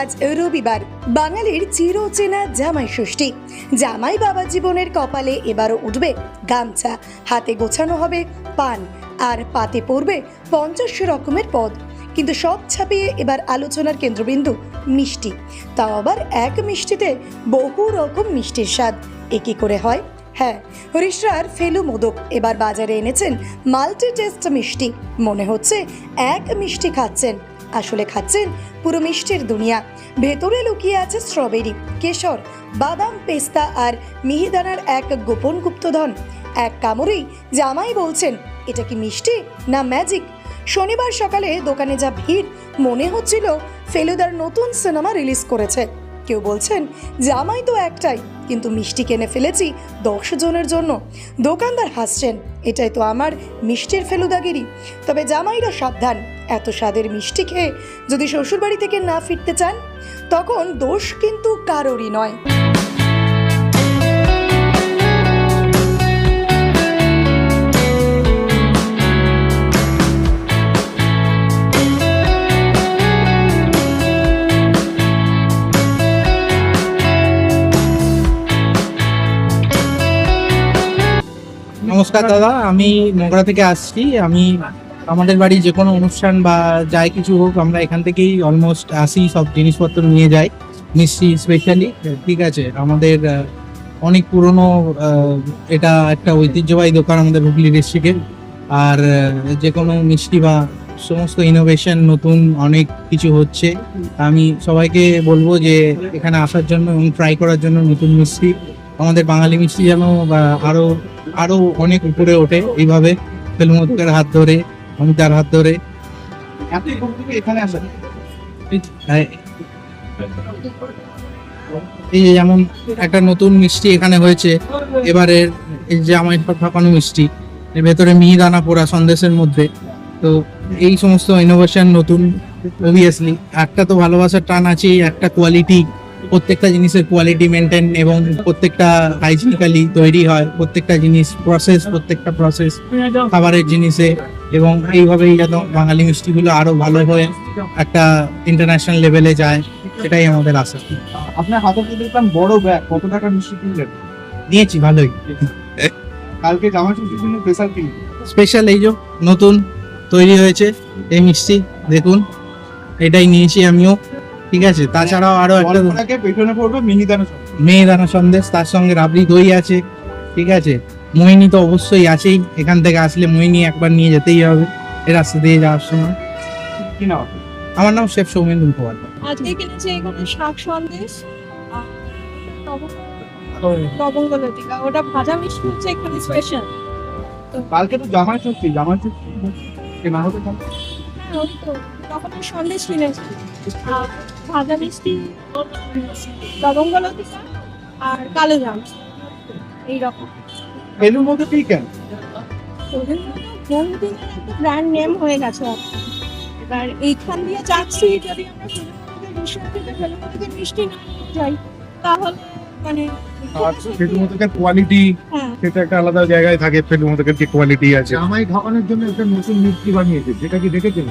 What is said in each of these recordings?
আজ রবিবার। বাঙালির চিরচেনা জামাই ষষ্ঠী। জামাই বাবা জীবনের কপালে এবারও উঠবে গামছা। হাতে গোছানো হবে পান। আর পাতে পড়বে পঞ্চাশ রকমের পদ। কিন্তু সব ছাপিয়ে এবার আলোচনার কেন্দ্রবিন্দু মিষ্টি। তাও আবার এক মিষ্টিতে বহু রকম মিষ্টির স্বাদ। এ কি করে হয়? হ্যাঁ হরিশ্রার ফেলু মোদক এবার বাজারে এনেছেন মাল্টি টেস্ট মিষ্টি। মনে হচ্ছে এক মিষ্টি খাচ্ছেন। আসলে খাচ্ছেন পুরো মিষ্টির দুনিয়া। ভেতরে লুকিয়ে আছে স্ট্রবেরি কেশর, বাদাম, পেস্তা আর মিহিদানার এক গোপন গুপ্তধন। এক কামড়েই জামাই বলছেন, এটা কি মিষ্টি না ম্যাজিক শনিবার সকালে দোকানে যা ভিড়, মনে হচ্ছিল, ফেলুদার নতুন সিনেমা রিলিজ করেছে। কেউ বলছেন, জামাই তো একটাই, কিন্তু মিষ্টি কিনে ফেলেছি দশ জনের জন্য। দোকানদার হাসছেন, এটাই তো আমার মিষ্টির ফেলুদাগিরি। তবে জামাইরা সাবধান, এত স্বাদের মিষ্টি খেয়ে যদি শ্বশুরবাড়ি থেকে না ফিরতে চান, তখন দোষ কিন্তু কারোরই নয়। নমস্কার দাদা, আমি মোগরা থেকে আসছি। আমি আমাদের বাড়ি যে কোনো অনুষ্ঠান বা যাই কিছু হোক, আমরা এখান থেকেই অলমোস্ট আসি, সব জিনিসপত্র নিয়ে যাই, মিষ্টি স্পেশালি ঠিক আছে, আমাদের অনেক পুরনো এটা একটা ঐতিহ্যবাহী দোকান আমাদের হুগলি ডিস্ট্রিক্টের আর যে কোনো মিষ্টি বা সমস্ত ইনোভেশন নতুন অনেক কিছু হচ্ছে। আমি সবাইকে বলব যে, এখানে আসার জন্য এবং ট্রাই করার জন্য নতুন মিষ্টি আমাদের বাঙালি মিষ্টি যেন আরও আরও অনেক উপরে ওঠে এইভাবে ফেলমতুকের হাত ধরে, অমিতার হাত ধরে। এখানে এই- যেমন একটা নতুন মিষ্টি এখানে হয়েছে এবারের এই যে আমার ফাঁকানো মিষ্টি, এর ভেতরে মিহিদানা পোড়া সন্দেশের মধ্যে। তো এই সমস্ত ইনোভেশন নতুন অবভিয়াসলি একটা তো ভালোবাসার টান আছেই, একটা কোয়ালিটি প্রত্যেকটা জিনিসের কোয়ালিটি মেনটেন এবং প্রত্যেকটা হাইজিনিক্যালি তৈরি হয়। প্রত্যেকটা জিনিস প্রসেস প্রত্যেকটা প্রসেস খাবারের জিনিসে এবং এইভাবেই যেন বাঙালি মিষ্টিগুলো আরও ভালো হয়ে একটা ইন্টারন্যাশনাল লেভেলে যায় সেটাই আমাদের আশা। আপনার হাতে তো দেখলাম বড় ব্যাগ কত টাকা মিষ্টি কিনলেন? নিয়েছি ভালোই। কালকে জামা ষষ্ঠীর জন্য স্পেশাল কিনলেন? স্পেশাল এই যে নতুন তৈরি হয়েছে এই মিষ্টি দেখুন। এটাই নিয়েছি আমিও। ঠিক আছে? তাছাড়াও আরও একটা পেছনে পড়বে মিহিদানা সব মেয়েদানা সন্দেশ তার সঙ্গে রাবড়ি দই আছে ঠিক আছে? মোহিনী তো অবশ্যই আছেই এখান থেকে আসলে মোহিনী একবার নিয়ে যেতেই হবে এর রাস্তা দিয়ে যাওয়ার সময়। কি আমার নাম শেফ সৌমেন্দ্র মুখোপাধ্যায়। আজকে কিনেছি এখানে শাক সন্দেশ লবঙ্গ- লবঙ্গ লতিকা ওটা ভাজা মিষ্টি হচ্ছে এখানে স্পেশাল কালকে তো জামাই ষষ্ঠী জামাই ষষ্ঠী। কেনা হবে তখন সন্দেশ কিনেছি। ভাজা মিষ্টি লবঙ্গ লতিকা আর কালো জাম। এইরকম। বেলুর মধ্যে কি কেন? ব্র্যান্ড নেম হয়ে গেছে? এবার এইখান দিয়ে যাচ্ছি যদি আমরা মিষ্টি থেকে ফেলুদাকে মিষ্টি না যাই তাহলে মানে আর ফেলু মতকের কোয়ালিটি হ্যাঁ। সেটা একটা আলাদা জায়গায় থাকে যে কোয়ালিটি আছে। ঢাকানোর জন্য একটা নতুন মিষ্টি বানিয়েছে যেটা কি দেখেছেন?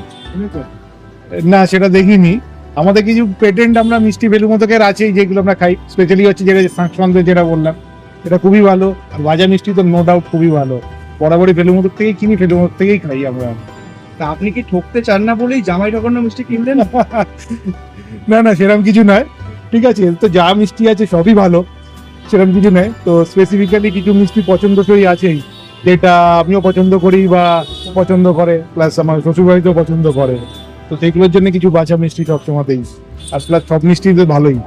না সেটা দেখিনি। আমাদের কিছু পেটেন্ট আমরা মিষ্টি ফেলু মতকের আছেই যেগুলো আমরা খাই স্পেশালি হচ্ছে যেটা সন্দেশ যেটা বললাম এটা খুবই ভালো। আর ভাজা মিষ্টি তো নো ডাউট খুবই ভালো। বরাবরই ফেলু মতক থেকেই কিনি ফেলু মতক থেকেই খাই আমরা। তা আপনি কি ঠকতে চান না বলেই জামাই ঢাকানোর মিষ্টি কিনলেন? না না সেরকম কিছু নয়। ঠিক আছে তো যা মিষ্টি আছে সবই ভালো সেরকম কিছু নয়। তো স্পেসিফিক্যালি কিছু মিষ্টি পছন্দসই আছেই যেটা আমিও পছন্দ করি বা পছন্দ করে প্লাস আমার শ্বশুরবাড়িতেও পছন্দ করে। তো সেগুলোর জন্য কিছু বাছা মিষ্টি সবসময়তেই আর প্লাস সব মিষ্টি তো ভালোই।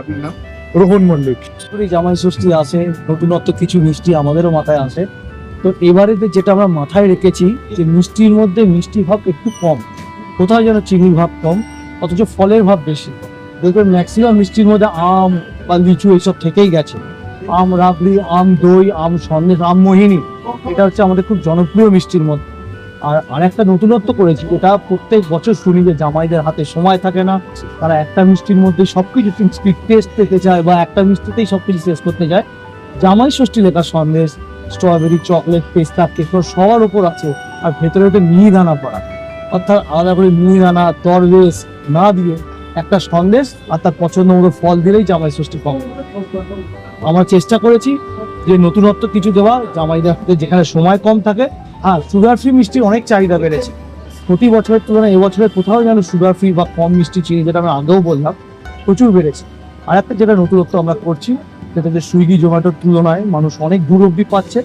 আপনার নাম? রোহন মল্লিক। জামাই ষষ্ঠী আসে নতুনত্ব কিছু মিষ্টি আমাদেরও মাথায় আসে। তো এবারেতে যেটা আমরা মাথায় রেখেছি যে মিষ্টির মধ্যে মিষ্টি ভাব একটু কম। কোথাও যেন চিনির ভাব কম অথচ ফলের ভাব বেশি। দেখবেন ম্যাক্সিমাম মিষ্টির মধ্যে আম বা লিচু এইসব থেকেই গেছে। আম রাবড়ি আম দই আম সন্দেশ আম মোহিনী। এটা হচ্ছে আমাদের খুব জনপ্রিয় মিষ্টির মধ্যে। আর আরেকটা নতুনত্ব করেছি, এটা প্রত্যেক বছর শুনি যে জামাইদের হাতে সময় থাকে না, তারা একটা মিষ্টির মধ্যে সবকিছু স্পিড টেস্ট পেতে চায় বা একটা মিষ্টিতেই সবকিছু শেষ করতে চায়। জামাই ষষ্ঠী লেখা সন্দেশ স্ট্রবেরি চকলেট পেস্তা কেশর সবার উপর আছে, আর ভেতরে ওটা মিহিদানা পড়া। অর্থাৎ আলাদা করে মিহিদানা, তরবেশ না দিয়ে একটা সন্দেশ আর তার পছন্দ মতো ফল দিলেই জামাই ষষ্ঠী কম আমরা চেষ্টা করেছি যে নতুনত্ব কিছু দেওয়া, জামাইদের হাতে যেখানে সময় কম থাকে হ্যাঁ সুগার ফ্রি মিষ্টির অনেক চাহিদা বেড়েছে। প্রতি বছরের তুলনায় এবছরে কোথাও যেন সুগার ফ্রি বা কম মিষ্টি চিনি, যেটা আমি আগেও বললাম, প্রচুর বেড়েছে। আর একটা যেটা নতুনত্ব আমরা করছি, সেটা যে সুইগি জোম্যাটোর তুলনায় মানুষ অনেক দূর অব্দি পাচ্ছে।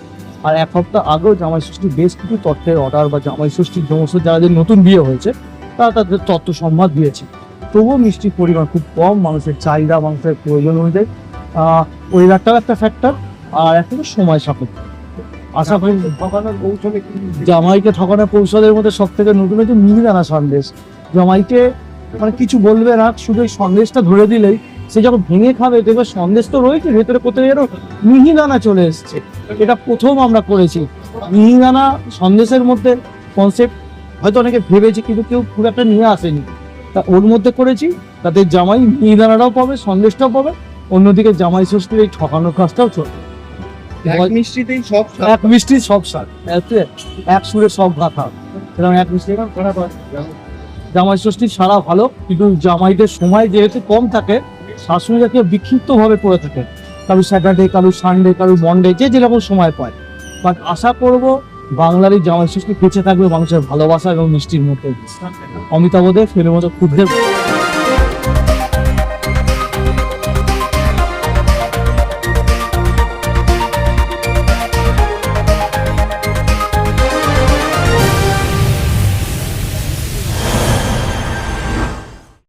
আর এক সপ্তাহ আগেও জামাই ষষ্ঠীর বেশ কিছু তথ্যের অর্ডার বা জামাই ষষ্ঠীর সমস্ত যাদের নতুন বিয়ে হয়েছে, তারা তাদের তথ্য সম্বাদ দিয়েছে। তবুও মিষ্টির পরিমাণ খুব কম, মানুষের চাহিদা, মানুষের প্রয়োজন অনুযায়ী। ওয়েদারটাও একটা ফ্যাক্টর আর একটা সময় সাপেক্ষ। আশা করি জামাইকে ঠকানোর কৌশলের মধ্যে সব থেকে নতুন হচ্ছে মিহিদানা সন্দেশ। জামাইকে মানে কিছু বলবে না শুধু এই সন্দেশটা ধরে দিলেই সে যখন ভেঙে খাবে দেখবে সন্দেশ তো রয়েছে ভেতরে কোথায় যেন মিহিদানা চলে এসছে। এটা প্রথম আমরা করেছি। মিহিদানা সন্দেশের মধ্যে কনসেপ্ট হয়তো অনেকে ভেবেছে কিন্তু কেউ খুব একটা নিয়ে আসেনি। তা ওর মধ্যে করেছি তাতে জামাই মিহিদানাটাও পাবে সন্দেশটাও পাবে অন্যদিকে জামাই ষষ্ঠীর এই ঠকানোর কাজটাও চলবে। এক মিষ্টিতেই সব এক মিষ্টি সব স্বাদ। এক সুরে সব গাথা। এক মিষ্টি জামাই ষষ্ঠী সারা ভালো কিন্তু জামাইদের সময় যেহেতু কম থাকে শাশুড়িকে বিক্ষিপ্ত ভাবে করে থাকে। কারও স্যাটারডে কারও সানডে কারও মন্ডে যে যেরকম সময় পায়। বাট আশা করব বাংলার এই জামাই ষষ্ঠী বেঁচে থাকবে মানুষের ভালোবাসা এবং মিষ্টির মধ্যে। অমিতাভ দে ফের মতো ক্ষুদ্রের